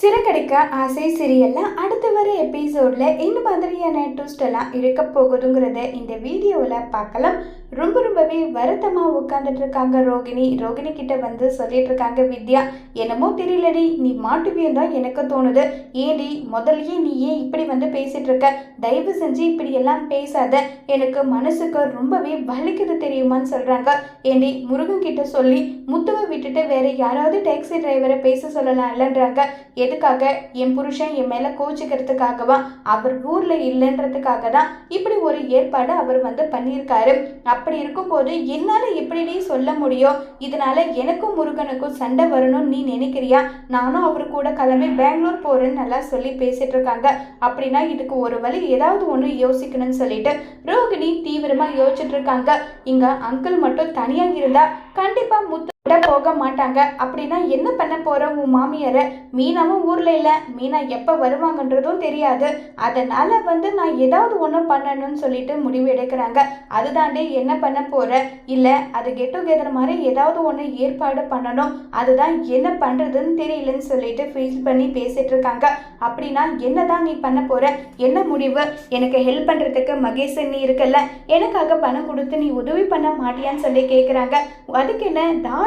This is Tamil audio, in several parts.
சிறகடிக்க ஆசை சீரியல்ல அடுத்த வர எபிசோடில் என்ன மாதிரியான ட்விஸ்ட் எல்லாம் இருக்க போகுதுங்கிறத இந்த வீடியோவில் பார்க்கலாம். ரொம்ப ரொம்பவே வருத்தமாக உட்காந்துட்டு இருக்காங்க ரோகிணி. ரோகிணி கிட்ட வந்து சொல்லிட்டு இருக்காங்க வித்யா என்னமோ தெரியலடி. நீ மாட்டுவியம் தான் எனக்கு தோணுது. ஏடி முதல்லயே நீ ஏன் இப்படி வந்து பேசிட்டு இருக்க? தயவு செஞ்சு இப்படி எல்லாம் பேசாத. எனக்கு மனசுக்கு ரொம்பவே வலிக்குது தெரியுமான்னு சொல்றாங்க. ஏண்டி முருகன் கிட்ட சொல்லி முத்துவை விட்டுட்டு வேற யாராவது டாக்ஸி டிரைவரை பேச சொல்லலாம் இல்லைன்றாங்க. எதுக்காக? என் புருஷன் என் மேலே கோச்சிக்கிறதுக்காகவா அவர் ஊரில் இல்லைன்றதுக்காக தான் இப்படி ஒரு ஏற்பாடு அவர் வந்து பண்ணியிருக்காரு. அப்படி இருக்கும்போது என்னால் எப்படி சொல்ல முடியும்? இதனால எனக்கும் முருகனுக்கும் சண்டை வரணும்னு நீ நினைக்கிறியா? நானும் அவர் கூட கிளம்பி பெங்களூர் போகிறேன்னு நல்லா சொல்லி பேசிட்டு இருக்காங்க அப்படின்னா இதுக்கு ஒரு வழி ஏதாவது ஒன்று யோசிக்கணும்னு சொல்லிட்டு ரோகிணி தீவிரமாக யோசிச்சுட்டு இருக்காங்க இங்கே அங்கிள் மட்டும் தனியாக இருந்தா கண்டிப்பாக முத்து விட போக மாட்டாங்க. அப்படின்னா என்ன பண்ண போற உன் மாமியாரை மீனாவும் ஊர்ல இல்ல. மீனா எப்ப வருவாங்கன்றதும் தெரியாது. அதனால வந்து நான் ஏதாவது ஒன்று பண்ணணும்னு சொல்லிட்டு முடிவு எடுக்கிறாங்க. அதுதாண்டி என்ன பண்ண போற? இல்ல அது கெட் டுகெதர் மாதிரி ஏதாவது ஒன்று ஏற்பாடு பண்ணணும். அதுதான் என்ன பண்றதுன்னு தெரியலன்னு சொல்லிட்டு ஃபீல் பண்ணி பேசிட்டு இருக்காங்க. அப்படின்னா என்னதான் நீ பண்ண போற? என்ன முடிவு? எனக்கு ஹெல்ப் பண்றதுக்கு மகேசன் நீ இருக்கல்ல. எனக்காக பணம் கொடுத்து நீ உதவி பண்ண மாட்டியான்னு சொல்லி கேட்குறாங்க அதுக்கு என்ன?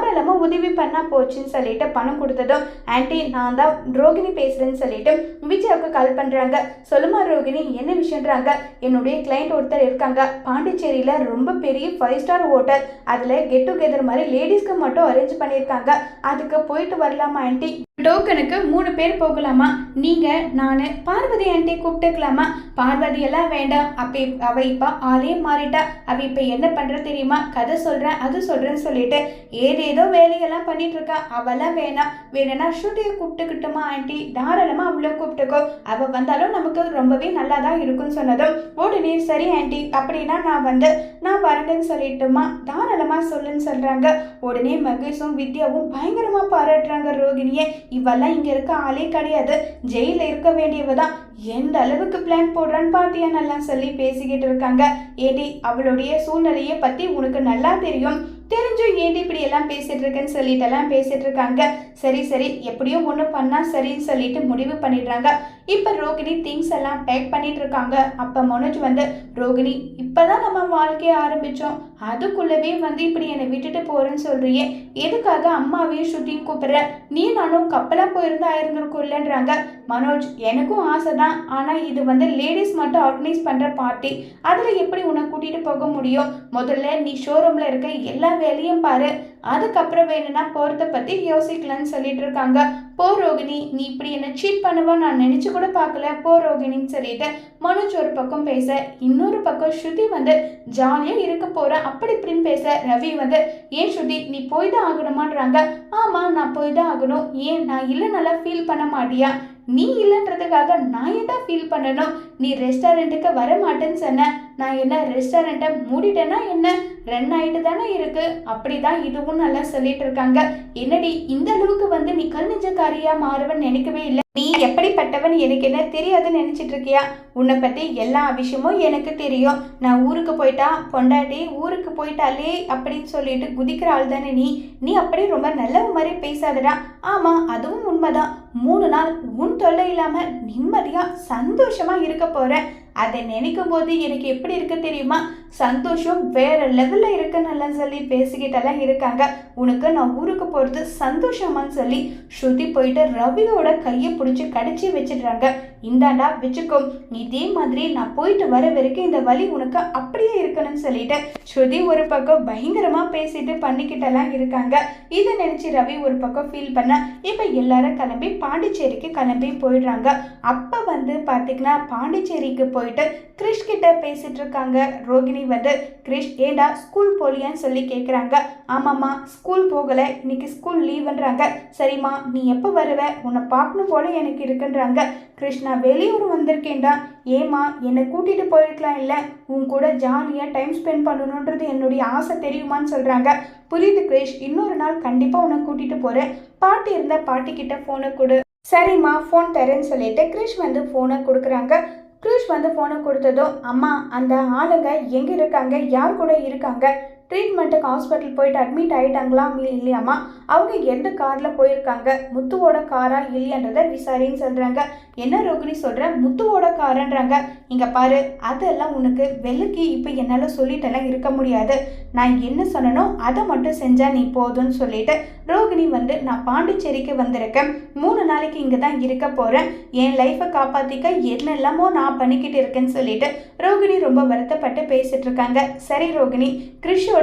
தாராளமாக உதவி பண்ணால் போச்சுன்னு சொல்லிட்டு பணம் கொடுத்ததும் ஆன்ட்டி நான் தான் ரோகிணி பேசுகிறேன்னு சொல்லிட்டு விஜயாவுக்கு கால் பண்ணுறாங்க சொல்லுமா ரோகிணி என்ன விஷயன்றாங்க என்னுடைய கிளைண்ட் ஒருத்தர் இருக்காங்க. பாண்டிச்சேரியில் ரொம்ப பெரிய ஃபைவ் ஸ்டார் ஹோட்டல் அதில் கெட் டுகெதர் மாதிரி லேடிஸ்க்கு மட்டும் அரேஞ்ச் பண்ணியிருக்காங்க. அதுக்கு போயிட்டு வரலாமா ஆன்ட்டி டோக்கனுக்கு மூணு பேர் போகலாமா? நீங்கள் நான் பார்வதி ஆண்டி கூப்பிட்டுக்கலாமா? பார்வதி எல்லாம் வேண்டாம். அப்போ அவ இப்போ ஆளே மாறிட்டா. அவ இப்போ என்ன பண்ணுற தெரியுமா? கதை சொல்கிறேன் அது சொல்கிறேன்னு சொல்லிட்டு ஏதேதோ வேலையெல்லாம் பண்ணிகிட்ருக்கா அவெல்லாம் வேணாம். வேணும்னா ஸ்ருதியை கூப்பிட்டுக்கிட்டோமா ஆண்டி தாராளமாக அவளை கூப்பிட்டுக்கோ. அவள் வந்தாலும் நமக்கு ரொம்பவே நல்லா தான் இருக்கும்னு சொன்னதும் உடனே சரி ஆண்டி அப்படின்னா நான் வந்து நான் வரேன்னு சொல்லிட்டுமா? தாராளமாக சொல்லுன்னு சொல்கிறாங்க உடனே மகேஷும் வித்யாவும் பயங்கரமாக பாராட்டுறாங்க ரோகிணியை. இவெல்லாம் இங்கே இருக்க ஆளே கிடையாது. ஜெயிலில் இருக்க வேண்டியவ தான் எந்த அளவுக்கு பிளான் போடுறான்னு பாத்தியா நல்லா சொல்லி பேசிக்கிட்டு இருக்காங்க. ஏடி அவளுடைய சூழ்நிலையை பற்றி உனக்கு நல்லா தெரியும். தெரிஞ்சும் ஏடி இப்படி எல்லாம் பேசிட்டு இருக்கேன்னு சொல்லிட்டு எல்லாம் பேசிட்டு இருக்காங்க. சரி சரி எப்படியோ ஒன்று பண்ணா சரின்னு சொல்லிட்டு முடிவு பண்ணிடுறாங்க. இப்போ ரோகிணி திங்ஸ் எல்லாம் பேக் பண்ணிட்டு இருக்காங்க. அப்போ மனோஜ் வந்து ரோகிணி இப்போதான் நம்ம வாழ்க்கையை ஆரம்பிச்சோம். அதுக்குள்ளவே வந்து இப்படி என்னை விட்டுட்டு போறேன்னு சொல்றியே. எதுக்காக அம்மாவையும் ஷூட்டிங் கூப்பிடுற? நீ நானும் கப்பலாக போயிருந்தா இருந்திருக்கும் இல்லைன்றாங்க மனோஜ் எனக்கும் ஆசை தான். ஆனால் இது வந்து லேடிஸ் மட்டும் ஆர்கனைஸ் பண்ணுற பார்ட்டி அதில் எப்படி உன்னை கூட்டிகிட்டு போக முடியும்? முதல்ல நீ ஷோரூமில் இருக்க எல்லா வேலையும் பாரு. அதுக்கப்புறம் வேணும்னா போகிறத பற்றி யோசிக்கலன்னு சொல்லிட்டு இருக்காங்க. போ ரோகிணி நீ இப்படி என்ன சீட் பண்ணுவா நான் நினச்சி கூட பார்க்கல. போ ரோகிணின்னு சொல்லிட்டு மனோஜ் ஒரு பக்கம் பேச இன்னொரு பக்கம் ஸ்ருதி வந்து ஜாலியாக இருக்க போகிற அப்படி இப்படின்னு பேச ரவி வந்து ஏன் ஸ்ருதி நீ போய் தான் ஆகணுமான்றாங்க. ஆமாம் நான் போய் தான் ஆகணும். ஏன் நான் இல்லை நல்லா ஃபீல் பண்ண மாட்டியா? நீ இல்லைன்றதுக்காக நான் என்ன ஃபீல் பண்ணணும்? நீ ரெஸ்டாரண்ட்டுக்கு வர மாட்டேன்னு சொன்ன. நான் என்ன ரெஸ்டாரண்ட்டை மூடிட்டேன்னா என்ன? ரன் ஆகிட்டு தானே இருக்குது அப்படி தான் இதுவும் நல்லா சொல்லிட்டு இருக்காங்க. என்னடி இந்த அளவுக்கு வந்து நீ கல் நெஞ்சக்காரியா மாறுவன்னு நினைக்கவே இல்லை. நீ எப்படிப்பட்டவன் எனக்கு என்ன தெரியாதுன்னு நினச்சிட்டு இருக்கியா? உன்னை பற்றி எல்லா விஷயமும் எனக்கு தெரியும். நான் ஊருக்கு போயிட்டா பொண்டாட்டி ஊருக்கு போயிட்டாலே அப்படின்னு சொல்லிட்டு குதிக்கிற ஆள் தானே நீ. நீ அப்படியே ரொம்ப நல்ல மாதிரி பேசாதடா. ஆமாம் அதுவும் உண்மைதான். மூணு நாள் உன் தொல்லை இல்லாமல் நிம்மதியாக சந்தோஷமாக இருக்க போகிறேன் அதை நினைக்கும் போது எனக்கு எப்படி இருக்க தெரியுமா? சந்தோஷம் வேற லெவல்ல இருக்குன்னு சொல்லி பேசிக்கிட்டெல்லாம் இருக்காங்க. உனக்கு நான் ஊருக்கு போறது சந்தோஷமான்னு சொல்லி ஸ்ருதி போயிட்டு ரவியோட கையை பிடிச்சி கடிச்சு வச்சிடுறாங்க. இந்தாண்டா வச்சுக்கோ. இதே மாதிரி நான் போயிட்டு வர வரைக்கும் இந்த வழி உனக்கு அப்படியே இருக்கணும்னு சொல்லிட்டு ஸ்ருதி ஒரு பக்கம் பயங்கரமா பேசிட்டு பண்ணிக்கிட்டெல்லாம் இருக்காங்க. இதை நினைச்சு ரவி ஒரு பக்கம் ஃபீல் பண்ண இப்போ எல்லாரும் கிளம்பி பாண்டிச்சேரிக்கு கிளம்பி போயிடுறாங்க. அப்போ வந்து பார்த்திங்கன்னா பாண்டிச்சேரிக்கு போய் போயிட்டு கிரிஷ் கிட்ட பேசிட்டு இருக்காங்க. ரோகிணி வந்து கிரிஷ் ஏண்டா ஸ்கூல் போலியான்னு சொல்லி கேட்குறாங்க ஆமாம்மா ஸ்கூல் போகலை. இன்னைக்கு ஸ்கூல் லீவுன்றாங்க சரிம்மா நீ எப்போ வருவ? உன்னை பார்க்கணும் போல எனக்கு இருக்குன்றாங்க. கிருஷ்ணா வெளியூர் வந்திருக்கேன்டா. ஏமா என்னை கூட்டிகிட்டு போயிருக்கலாம் இல்லை? உன் கூட ஜாலியாக டைம் ஸ்பெண்ட் பண்ணணுன்றது என்னுடைய ஆசை தெரியுமான்னு சொல்கிறாங்க புரியுது கிரிஷ் இன்னொரு நாள் கண்டிப்பாக உன்னை கூட்டிகிட்டு போகிறேன் பாட்டி இருந்தால் பாட்டி கிட்ட ஃபோனை கொடு. சரிம்மா ஃபோன் தரேன்னு சொல்லிட்டு கிரிஷ் வந்து ஃபோனை கொடுக்குறாங்க. கிரிஷ் வந்து ஃபோனை கொடுத்ததும் அம்மா அந்த ஆளுங்க எங்கே இருக்காங்க? யார் கூட இருக்காங்க? ட்ரீட்மெண்ட்டுக்கு ஹாஸ்பிட்டல் போயிட்டு அட்மிட் ஆகிட்டாங்களா இல்லையாமா? அவங்க எந்த காரில் போயிருக்காங்க? முத்துவோட காரா இல்லையன்றதை விசாரின்னு சொல்கிறாங்க என்ன ரோகிணி சொல்கிற முத்துவோட காரன்றாங்க. இங்கே பாரு அதெல்லாம் உனக்கு வெளுக்கி இப்போ என்னால் சொல்லிட்டெல்லாம் இருக்க முடியாது. நான் என்ன சொன்னனோ அதை மட்டும் செஞ்சால் நீ போதும்னு சொல்லிட்டு ரோகிணி வந்து நான் பாண்டிச்சேரிக்கு வந்திருக்கேன். மூணு நாளைக்கு இங்கே தான் இருக்க போகிறேன் என் லைஃப்பை காப்பாற்றிக்க என்னெல்லாமோ நான் பண்ணிக்கிட்டு இருக்கேன்னு சொல்லிட்டு ரோகிணி ரொம்ப வருத்தப்பட்டு பேசிகிட்ருக்காங்க இருக்காங்க. சரி ரோகிணி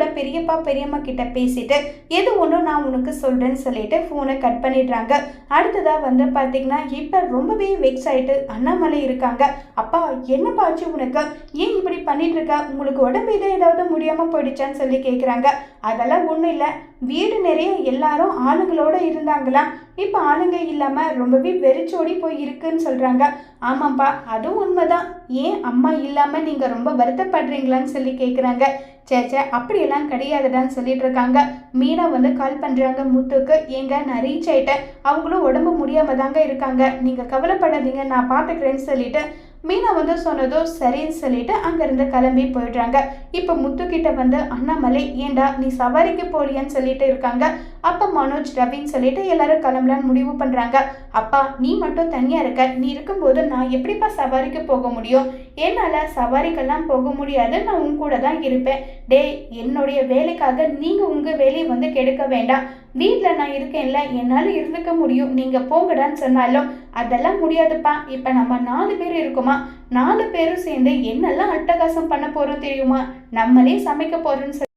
கிறிஷோட பெரியப்பா பெரியம்மா கிட்ட பேசிட்டு எது ஒன்றும் நான் உனக்கு சொல்கிறேன்னு சொல்லிட்டு ஃபோனை கட் பண்ணிடுறாங்க. அடுத்ததாக வந்து பார்த்தீங்கன்னா இப்போ ரொம்பவே வெக்ஸ் ஆகிட்டு அண்ணாமலை இருக்காங்க. அப்பா என்ன பாச்சு உனக்கு? ஏன் இப்படி பண்ணிட்டு இருக்க உங்களுக்கு உடம்பு இதை ஏதாவது முடியாமல் போயிடுச்சான்னு சொல்லி கேட்குறாங்க அதெல்லாம் ஒன்றும் இல்லை. வீடு நிறைய எல்லாரும் ஆளுங்களோட இருந்தாங்களாம். இப்போ ஆளுங்க இல்லாமல் ரொம்பவே வெறிச்சோடி போய் இருக்குன்னு சொல்கிறாங்க ஆமாப்பா அதுவும் உண்மைதான். ஏன் அம்மா இல்லாமல் நீங்கள் ரொம்ப வருத்தப்படுறீங்களான்னு சொல்லி கேட்குறாங்க சேச்சே அப்படியெல்லாம் கிடையாதுடான்னு சொல்லிட்டு இருக்காங்க. மீனா வந்து கால் பண்ணுறாங்க முத்துக்கு. எங்க நான் ரீச் ஆயிட்டேன். அவங்களும் உடம்பு முடியாமல் தாங்க இருக்காங்க. நீங்கள் கவலைப்படாதீங்க நான் பார்த்துக்கிறேன்னு சொல்லிட்டு மீனா வந்து சொன்னதோ சரின்னு சொல்லிட்டு அங்கேருந்து கிளம்பி போயிடுறாங்க. இப்போ முத்துக்கிட்ட வந்து அண்ணாமலை ஏண்டா நீ சவாரிக்கு போலியான்னு சொல்லிட்டு இருக்காங்க. அப்போ மனோஜ் ரவின்னு சொல்லிட்டு எல்லாரும் கிளம்பலான்னு முடிவு பண்ணுறாங்க அப்பா நீ மட்டும் தனியாக இருக்க. நீ இருக்கும்போது நான் எப்படிப்பா சவாரிக்கு போக முடியும்? என்னால் சவாரிக்கெல்லாம் போக முடியாது நான் உன் கூட தான் இருப்பேன். டே என்னுடைய வேலைக்காக நீங்கள் உங்கள் வேலையை வந்து கெடுக்க வேண்டாம். வீட்டில் நான் இருக்கேன்ல என்னால் இருந்துக்க முடியும். நீங்கள் போங்கடான்னு சொன்னாலும் அதெல்லாம் முடியாதுப்பா. இப்போ நம்ம நாலு பேர் இருக்கோமா? நாலு பேரும் சேர்ந்து என்னெல்லாம் அட்டகாசம் பண்ண போகிறோம் தெரியுமா? நம்மளே சமைக்க போகிறோன்னு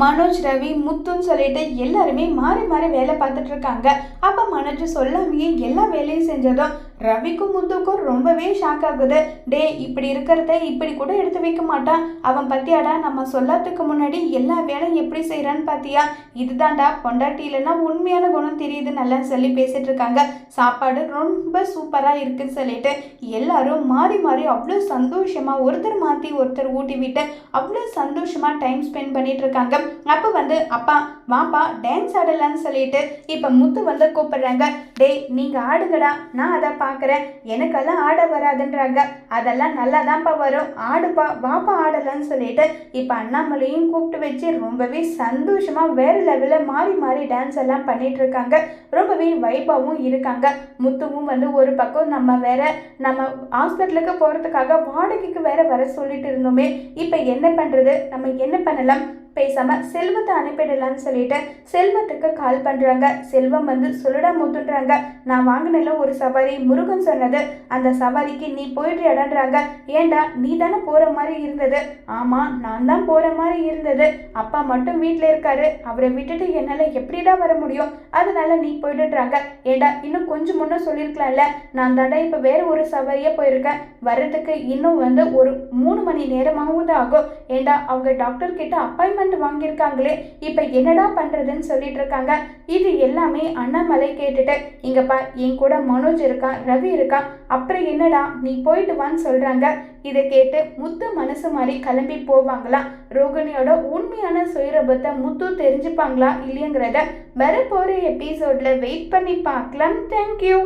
மனோஜ் ரவி முத்துன்னு சொல்லிட்டு எல்லாருமே மாறி மாறி வேலை பார்த்துட்டு இருக்காங்க. அப்போ மனோஜ் சொல்லாமையே எல்லா வேலையும் செஞ்சதும் ரவிக்கும் முத்துக்கும் ரொம்பவே ஷாக் ஆகுது. டே இப்படி இருக்கிறத இப்படி கூட எடுத்து வைக்க மாட்டான். அவன் பத்தியாடா நம்ம சொல்லாததுக்கு முன்னாடி எல்லா வேலையும் எப்படி செய்கிறான்னு பார்த்தியா இதுதான்டா பொண்டாட்டி இல்லைன்னா உண்மையான குணம் தெரியுது நல்லா சொல்லி பேசிட்டு இருக்காங்க. சாப்பாடு ரொம்ப சூப்பராக இருக்குன்னு சொல்லிட்டு எல்லாரும் மாறி மாறி அவ்வளோ சந்தோஷமாக ஒருத்தர் மாற்றி ஒருத்தர் ஊட்டி விட்டு அவ்வளோ சந்தோஷமாக டைம் ஸ்பெண்ட் பண்ணிட்டு இருக்காங்க. அப்போ வந்து அப்பா வாப்பா டான்ஸ் ஆடலான்னு சொல்லிட்டு இப்போ முத்து வந்து கூப்பிடுறாங்க. டேய் நீங்கள் ஆடுங்கடா நான் அதை பார்க்குறேன் எனக்கெல்லாம் ஆட வராதுன்றாங்க. அதெல்லாம் நல்லா தான்ப்பா வரும். ஆடுப்பா வாப்பா ஆடலான்னு சொல்லிட்டு இப்போ அண்ணாமலையும் கூப்பிட்டு வச்சு ரொம்பவே சந்தோஷமாக வேறு லெவலில் மாறி மாறி டான்ஸ் எல்லாம் பண்ணிட்டு இருக்காங்க. ரொம்பவே வைபாவும் இருக்காங்க. முத்துவும் வந்து ஒரு பக்கம் நம்ம வேற நம்ம ஹாஸ்பிட்டலுக்கு போகிறதுக்காக வாடகைக்கு வேற வர சொல்லிட்டு இருந்தோமே. இப்போ என்ன பண்ணுறது நம்ம என்ன பண்ணலாம்? பேசாமல் செல்வத்தை அனுப்பிடலான்னு சொல்லிட்டு செல்வத்துக்கு கால் பண்ணுறாங்க செல்வம் வந்து சொல்லுடா முத்துன்றாங்க. நான் வாங்கினல ஒரு சவாரி. முருகன் சொன்னது அந்த சவாரிக்கு நீ போயிட்டு இடன்றாங்க. ஏண்டா நீ தானே போகிற மாதிரி இருந்தது. ஆமாம் நான் தான் போகிற மாதிரி இருந்தது. அப்பா மட்டும் வீட்டில் இருக்காரு. அவரை விட்டுட்டு என்னால் எப்படிடா வர முடியும்? அதனால நீ போயிடுன்றாங்க. ஏண்டா இன்னும் கொஞ்சம் முன்னே சொல்லியிருக்கலாம்ல? நான் தாண்டா இப்போ வேற ஒரு சவாரியே போயிருக்கேன். வர்றதுக்கு இன்னும் வந்து ஒரு மூணு மணி நேரமாகவும் தான் ஆகும். ஏண்டா அவங்க டாக்டர் கிட்ட அப்பாயின்மெண்ட் அப்பாயின்மெண்ட் வாங்கியிருக்காங்களே இப்போ என்னடா பண்ணுறதுன்னு சொல்லிட்டு இருக்காங்க இது எல்லாமே அண்ணாமலை கேட்டுட்டு இங்கப்பா என் கூட மனோஜ் இருக்கான் ரவி இருக்கான் அப்புறம் என்னடா நீ போயிட்டு வான்னு சொல்கிறாங்க இதை கேட்டு முத்து மனசு மாதிரி கிளம்பி போவாங்களா ரோகிணியோட உண்மையான சுயரபத்தை முத்து தெரிஞ்சுப்பாங்களா இல்லைங்கிறத வரப்போகிற எபிசோடில் வெயிட் பண்ணி பார்க்கலாம். தேங்க்யூ